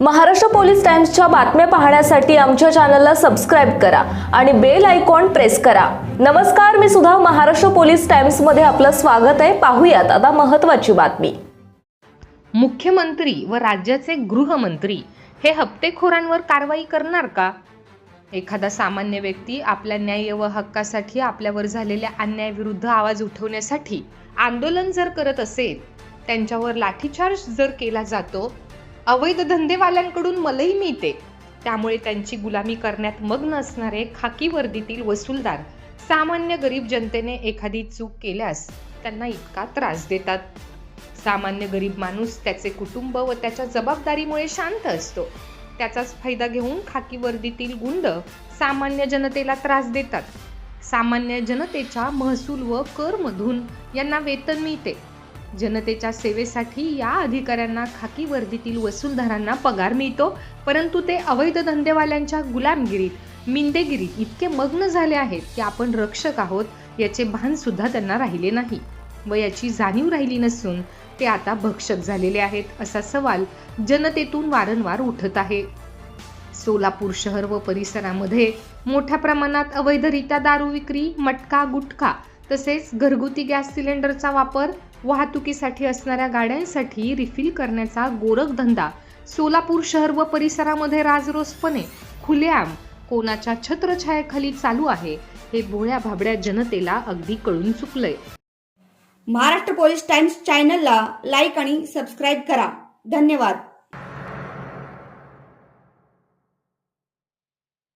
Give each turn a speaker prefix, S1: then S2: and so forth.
S1: Maharashtra police टाइम्सच्या बातम्या पाहण्यासाठी आमच्या चॅनलला सबस्क्राईब करा आणि बेल आयकॉन प्रेस करा. नमस्कार मी सुद्धा महाराष्ट्र पोलीस टाइम्समध्ये आपलं स्वागत आहे. पाहूयात आता महत्वाची बातमी.
S2: मुख्यमंत्री व राज्याचे गृहमंत्री हे हप्तेखोरांवर कारवाई करणार का? एखादा सामान्य व्यक्ती आपल्या न्याय व हक्कासाठी आपल्यावर झालेल्या अन्यायाविरुद्ध आवाज उठवण्यासाठी आंदोलन जर करत असेल त्यांच्यावर लाठीचार्ज जर केला जातो अवैध धंदेवाल्यांकडून मलई मिळते. त्यामुळे त्यांची गुलामी करण्यात मग्न असणारे खाकी वर्दीतील वसूलदार सामान्य गरीब जनतेने एखादी चूक केल्यास त्यांना इतका त्रास देतात. सामान्य गरीब माणूस त्याचे कुटुंब व त्याच्या जबाबदारीमुळे शांत असतो. त्याचाच फायदा घेऊन खाकी वर्दीतील गुंड सामान्य जनतेला त्रास देतात. सामान्य जनतेच्या महसूल व करमधून यांना वेतन मिळते. जनतेच्या सेवेसाठी या अधिकाऱ्यांना खाकी वर्दीतील वसूलदारांना पगार मिळतो परंतु ते अवैध धंदेवाल्यांच्या गुलामगिरीत मिंदेगिरीत इतके मग्न झाले आहेत की आपण रक्षक आहोत याचे भान सुद्धा त्यांना राहिले नाही. व याची जाणीव राहिली नसून ते आता भक्षक झालेले आहेत असा सवाल जनतेतून वारंवार उठत आहे. सोलापूर शहर व परिसरामध्ये मोठ्या प्रमाणात अवैधरित्या दारू विक्री मटका गुटखा तसेच घरगुती गॅस सिलेंडरचा वापर वाहतुकीसाठी असणाऱ्या गाड्यांसाठी रिफिल करण्याचा गोरखधंदा सोलापूर शहर व परिसरामध्ये राजरोसपणे खुलेआम कोणाच्या छत्रछायेखाली चालू आहे हे भोळ्या भाबड्या जनतेला अगदी कळून चुकलंय.
S3: महाराष्ट्र पोलीस टाइम्स चॅनलला लाईक आणि सबस्क्राईब करा. धन्यवाद.